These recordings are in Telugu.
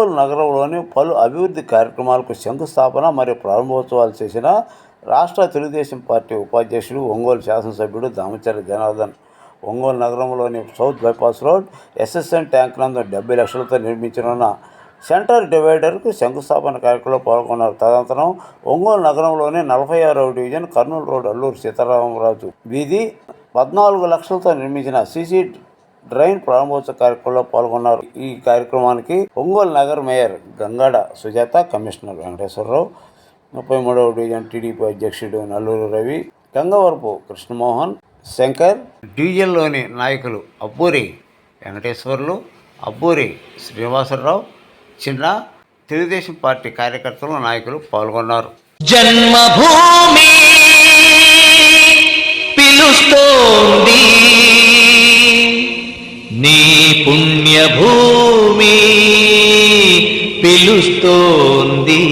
ఒంగోలు నగరంలోని పలు అభివృద్ధి కార్యక్రమాలకు శంకుస్థాపన మరియు ప్రారంభోత్సవాలు చేసిన రాష్ట్ర తెలుగుదేశం పార్టీ ఉపాధ్యక్షుడు ఒంగోలు శాసనసభ్యుడు దామచర్ల జనార్దన్. ఒంగోలు నగరంలోని south bypass road SSN tank నందు డెబ్బై లక్షలతో నిర్మించనున్న సెంటర్ డివైడర్కు శంకుస్థాపన కార్యక్రమంలో పాల్గొన్నారు. తదనంతరం ఒంగోలు నగరంలోని నలభై ఆరవ డివిజన్ కర్నూలు రోడ్ అల్లూరు సీతారామరాజు వీధి పద్నాలుగు లక్షలతో నిర్మించిన సీసీ డ్రైన్ ప్రారంభోత్సవ కార్యక్రమంలో పాల్గొన్నారు. ఈ కార్యక్రమానికి ఒంగోలు నగర్ మేయర్ గంగాడ సుజాత కమిషనర్ వెంకటేశ్వరరావు ముప్పై మూడవ డివిజన్ టీడీపీ అధ్యక్షుడు నల్లూరు రవి గంగవరపు కృష్ణమోహన్ శంకర్ డివిజన్లోని నాయకులు అబ్బూరి వెంకటేశ్వర్లు అబ్బూరి శ్రీనివాసరావు చిన్న తెలుగుదేశం పార్టీ కార్యకర్తలు నాయకులు పాల్గొన్నారు. జన్మభూమి పిలుస్తోంది. నీ పుణ్యభూమి పిలుస్తోంది.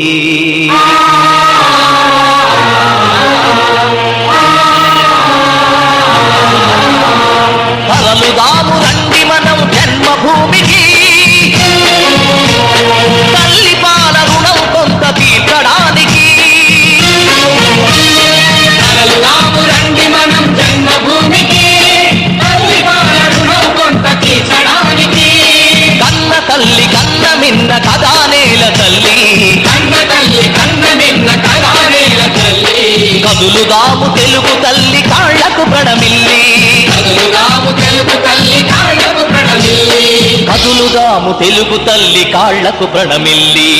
కదులుదాము తెలుగు తల్లి కాళ్ళకు ప్రణమిల్లి.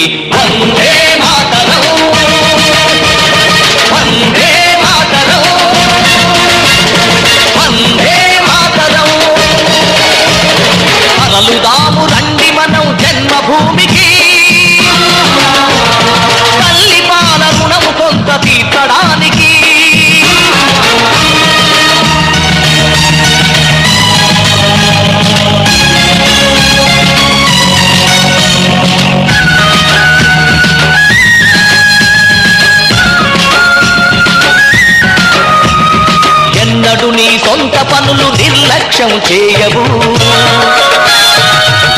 పనులు నిర్లక్ష్యం చేయవు.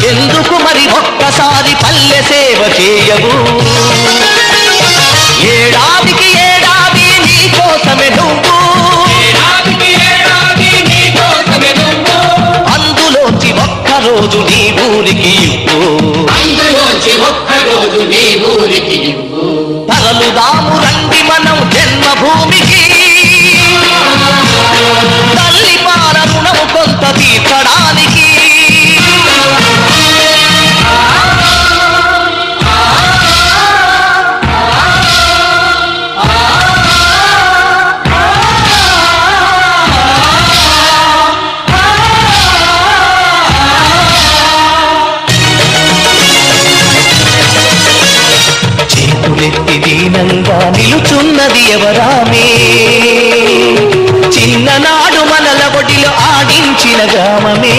ఎందుకు మరి ఒక్కసారి పల్లె సేవ చేయవు? ఏడాదికి ఏడాది నీ కోసమే నువ్వు. ఏడాదికి అందులోంచి ఒక్కరోజు నీ ఊరికి చేతులెత్తి దీనంగా నిలుచున్నది ఎవరామే? చిన్ననాడు మనల ఒడిలో ఆడించిన గ్రామమే.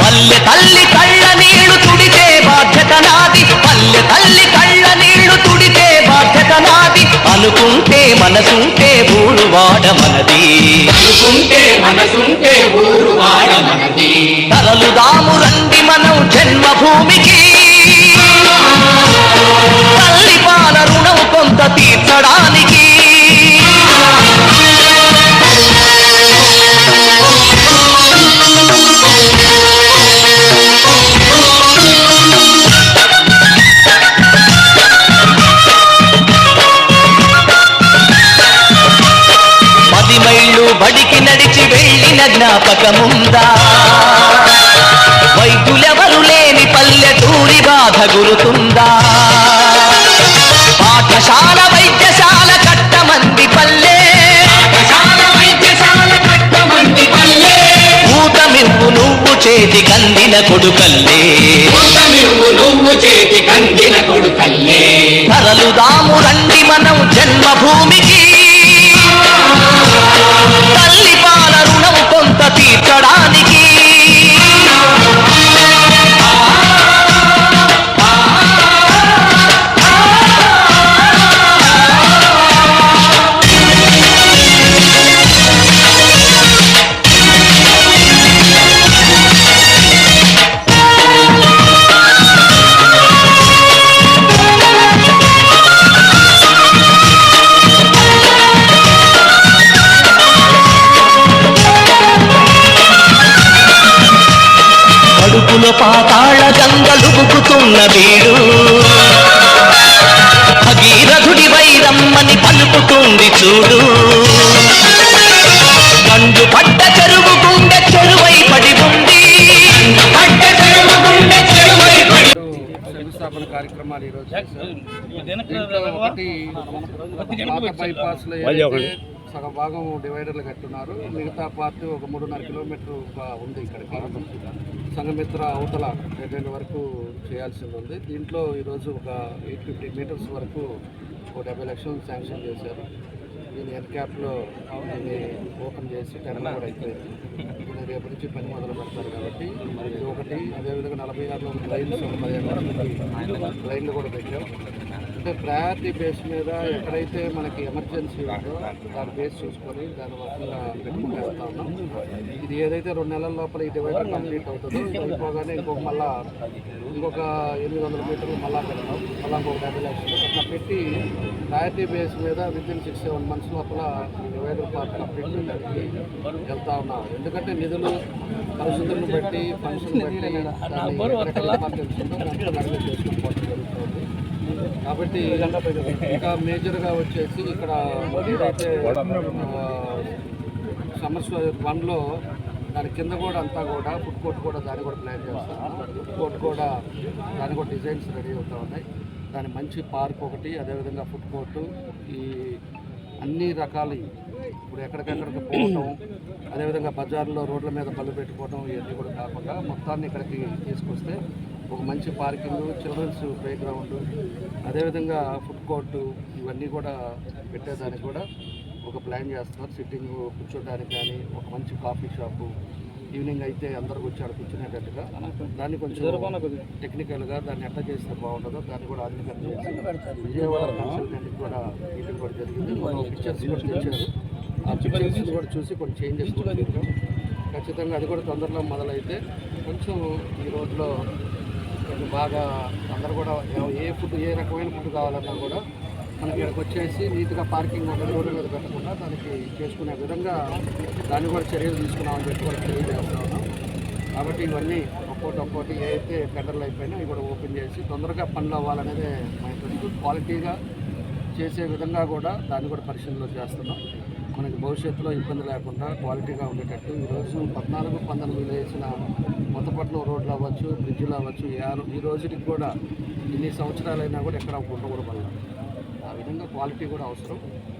పల్లె తల్లి కళ్ళ నీళ్ళు తుడితే బాధ్యత నాది. పల్లె తల్లి కళ్ళ నీళ్ళు తుడితే బాధ్యత నాది. అనుకుంటే మనసుంటే ఊరు వాడ మనది. అనుకుంటే మనసుంటే ఊరు వాడ మనది. తరలుదాము రండి మనం జన్మభూమికి. తల్లి పాల రుణం కొంత తీర్చడానికి. మైళ్ళు బడికి నడిచి వెళ్ళిన జ్ఞాపకముందా? వైద్యులెవరు లేని పల్లెటూరి బాధ గురుతుందా? కొడుకల్లే. నువ్వు చేతి కందిన కొడుకల్లే. తరలుదాము రండి మనం జన్మభూమికి. తల్లి పాల రుణం కొంత మబ్బుల పాతాళ గంగలుగుకుతున్న వీడు. భగీరథుడి వైరమ్మని పలుకుతుంది చూడు. పండు పడ్డ చెరువు గుండె చెరువై పడి ఉంది కార్యక్రమాలు ఈరోజు బైపాస్లో సగ భాగం డివైడర్లు కట్టున్నారు మిగతా పార్ట్ ఒక మూడున్నర కిలోమీటర్ ఉంది ఇక్కడికి సంఘమిత్ర అవతల రెండు వరకు చేయాల్సింది ఉంది. దీంట్లో ఈరోజు ఒక ఎయిట్ ఫిఫ్టీ మీటర్స్ వరకు ఒక డెబ్బై లక్షలు శాంక్షన్ చేశారు. దీని ఎన్ క్యాప్లో దీన్ని ఓపెన్ చేసి టెండర్ కూడా అయిపోయింది. దీన్ని రేపు నుంచి పని మొదలు పెడతారు కాబట్టి ఇది ఒకటి అదేవిధంగా నలభై ఆరులో లైన్స్ పదిహేను లైన్లు కూడా పెట్టాం. అంటే ప్రయారిటీ బేస్ మీద ఎక్కడైతే మనకి ఎమర్జెన్సీ ఉందో దాని బేస్ చూసుకొని దాని వర్కంగా పెట్టుకుంటూ వెళ్తా ఉన్నాం. ఇది ఏదైతే రెండు నెలల లోపల ఈ డివైడర్ కంప్లీట్ అవుతుందో అయిపోగానే ఇంకొక మళ్ళా ఇంకొక ఎనిమిది వందల మీటర్లు మళ్ళా పెడతాం. మళ్ళా ఇంకొక డెబ్బై లక్షలు. అట్లా పెట్టి ప్రయారిటీ బేస్ మీద with in six seven months లోపల డివైడర్ పార్ట్ కంప్లీట్ చేయడానికి వెళ్తా ఉన్నాం. ఎందుకంటే నిధులు పరిస్థితులను బట్టి ఫంక్షన్ బట్టి దాన్ని ఎక్కడెక్కడ ఎమర్జెన్సీ దాంట్లో నడిపి చేసుకుని పోవడం జరుగుతుంది. కాబట్టి ఇంకా మేజర్గా వచ్చేసి ఇక్కడ ఏదైతే సమస్య వన్లో దాని కింద కూడా అంతా కూడా ఫుడ్ కోర్ట్ కూడా దాన్ని కూడా ప్లాన్ చేస్తాం ఫుడ్ కోర్ట్ కూడా దాని కూడా డిజైన్స్ రెడీ అవుతూ ఉన్నాయి. దాని మంచి పార్క్ ఒకటి అదేవిధంగా ఫుడ్ కోర్టు ఈ అన్ని రకాల ఇప్పుడు ఎక్కడికెక్కడికి పోవటం అదేవిధంగా బజార్లో రోడ్ల మీద పళ్ళు పెట్టుకోవడం ఇవన్నీ కూడా కాకుండా మొత్తాన్ని ఇక్కడికి తీసుకొస్తే ఒక మంచి పార్కింగ్ చిల్డ్రన్స్ ప్లే గ్రౌండ్ అదేవిధంగా ఫుడ్ కోర్టు ఇవన్నీ కూడా పెట్టేదానికి కూడా ఒక ప్లాన్ చేస్తున్నారు. సిట్టింగ్ కూర్చోడానికి కానీ ఒక మంచి కాఫీ షాపు ఈవినింగ్ అయితే అందరికి వచ్చి ఆడ కూర్చునేటట్టుగా. దాన్ని కొంచెం టెక్నికల్గా దాన్ని ఎట్లా చేస్తే బాగుంటుందో దాన్ని కూడా ఆధునికంగా చేసి విజయవాడ కన్సల్టెంట్కి కూడా మీటింగ్ కూడా జరిగింది. పిక్చర్స్ కూడా తెచ్చారు ఆ పిక్చర్స్ కూడా చూసి కొన్ని చేంజెస్ కూడా ఖచ్చితంగా అది కూడా తొందరలో మొదలైతే కొంచెం ఈ రోడ్లో కొంచెం బాగా అందరు కూడా ఏ ఫుడ్ ఏ రకమైన ఫుడ్ కావాలన్నా కూడా మనకి ఇక్కడికి వచ్చేసి నీట్గా పార్కింగ్ ఒకటి రోడ్డు మీద పెట్టకుండా దానికి చేసుకునే విధంగా దాన్ని కూడా చర్యలు తీసుకున్నామని చెప్పి కూడా తెలియజేస్తా ఉన్నాం. కాబట్టి ఇవన్నీ ఒక్కోటి ఒక్కోటి ఏదైతే అయితే అయిపోయినా ఇవి కూడా ఓపెన్ చేసి తొందరగా పనులు అవ్వాలనేదే మా క్వాలిటీగా చేసే విధంగా కూడా దాన్ని కూడా పరిశీలనలో చేస్తున్నాం. మనకి భవిష్యత్తులో ఇబ్బంది లేకుండా క్వాలిటీగా ఉండేటట్టు ఈరోజు పద్నాలుగు పంతొమ్మిది వేసిన కొత్తపట్నం రోడ్లు అవ్వచ్చు బ్రిడ్జ్లు అవ్వచ్చు ఈ రోజుకి కూడా ఇన్ని సంవత్సరాలైనా కూడా ఎక్కడ ఉండకూడదు ఆ విధంగా క్వాలిటీ కూడా అవసరం.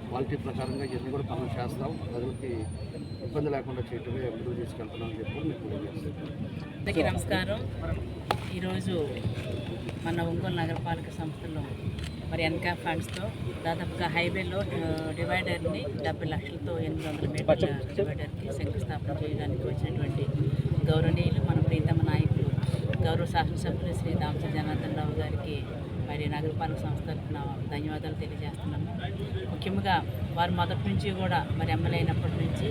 క్వాలిటీ ప్రకారంగా ఇవన్నీ కూడా పనులు చేస్తాం. ప్రజలకి ఇబ్బంది లేకుండా చేయటమే ముందుకు తీసుకెళ్తున్నాం అని చెప్పి మీకు నమస్కారం. ఈరోజు మన ఒంగోలు నగరపాలక సంస్థలో మరి ఎన్కా ఫండ్స్తో దాదాపుగా హైవేలో డివైడర్ని డెబ్బై లక్షలతో ఎనిమిది వందల మీటర్ల డివైడర్కి శంకుస్థాపన చేయడానికి వచ్చినటువంటి గౌరవనీయులు మన ప్రీతమ నాయకులు గౌరవ శాసనసభ్యులు శ్రీ దామచర్ జనార్దన్ రావు గారికి మరి నగరపాలక సంస్థ ధన్యవాదాలు తెలియజేస్తున్నాము. ముఖ్యంగా వారు మొదటి నుంచి కూడా మరి ఎమ్మెల్యే అయినప్పటి నుంచి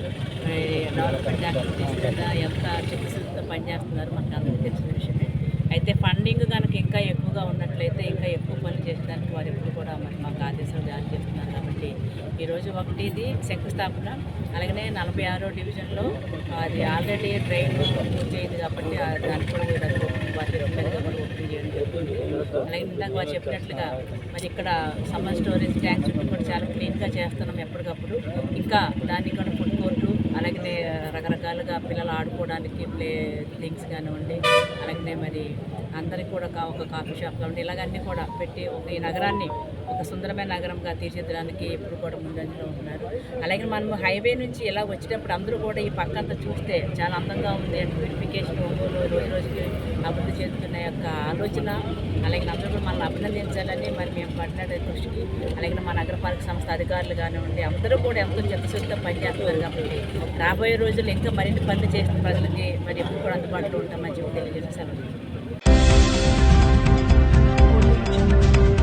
డెవలప్మెంట్ యాక్టివిటీస్ మీద ఎంత చిత్తశుద్ధితో పనిచేస్తున్నారు మనకు అందరికీ తెలిసిన విషయమే. అయితే ఫండింగ్ కనుక ఇంకా ఎక్కువగా ఉన్నట్లయితే ఇంకా ఎక్కువ పనులు చేసేదానికి వారు ఎప్పుడు కూడా మరి మాకు ఆదేశాలు జారీ చేస్తున్నారు కాబట్టి ఈరోజు ఒకటి ఇది శంకుస్థాపన అలాగనే నలభై ఆరో డివిజన్లో అది ఆల్రెడీ ట్రైన్ పూర్తి అయింది కాబట్టి దానికి కూడా వీరు అది ఓపెన్ వారి మీదుగా కూడా ఓపెన్ చేయడం జరుగుతుంది అలాగే ఇందాక వారు చెప్పినట్లుగా మరి ఇక్కడ సమ్మర్ స్టోరేజ్ ట్యాంక్ చుట్టూ కూడా చాలా క్లీన్గా చేస్తున్నాం ఎప్పటికప్పుడు. ఇంకా దానికి కూడా ఫుడ్ కోర్టు అలాగే రకరకాలుగా పిల్లలు ఆడుకోవడానికి ప్లే థింగ్స్ కానివ్వండి అలాగే మరి అందరికి కూడా కా- ఒక కాఫీ షాప్ ఉండి ఇలాగన్నీ కూడా పెట్టి ఒక ఈ నగరాన్ని ఒక సుందరమైన నగరంగా తీర్చిదిద్దడానికి ఎప్పుడు కూడా ముందంజలో ఉంటున్నారు అలాగే మనం హైవే నుంచి ఇలా వచ్చేటప్పుడు అందరూ కూడా ఈ పక్కంతా చూస్తే చాలా అందంగా ఉంది. బ్యూటిఫికేషన్ ఒంగోలు రోజు రోజుకి అభివృద్ధి చెందుతున్న యొక్క ఆలోచన. అలాగే అందరూ కూడా మనల్ని అభినందించాలని మరి మేము పడిన దృష్టికి అలాగే మా నగరపాలక సంస్థ అధికారులు కానివ్వండి అందరూ కూడా ఎంతో చిత్తశుద్ధితో పనిచేస్తున్నారు కాబట్టి రాబోయే రోజుల్లో ఇంకా మరిన్ని పనులు చేసిన ప్రజలకి మరి ఎప్పుడు కూడా అందుబాటులో ఉంటామని చెప్పి తెలియజేస్తాను 我愿意成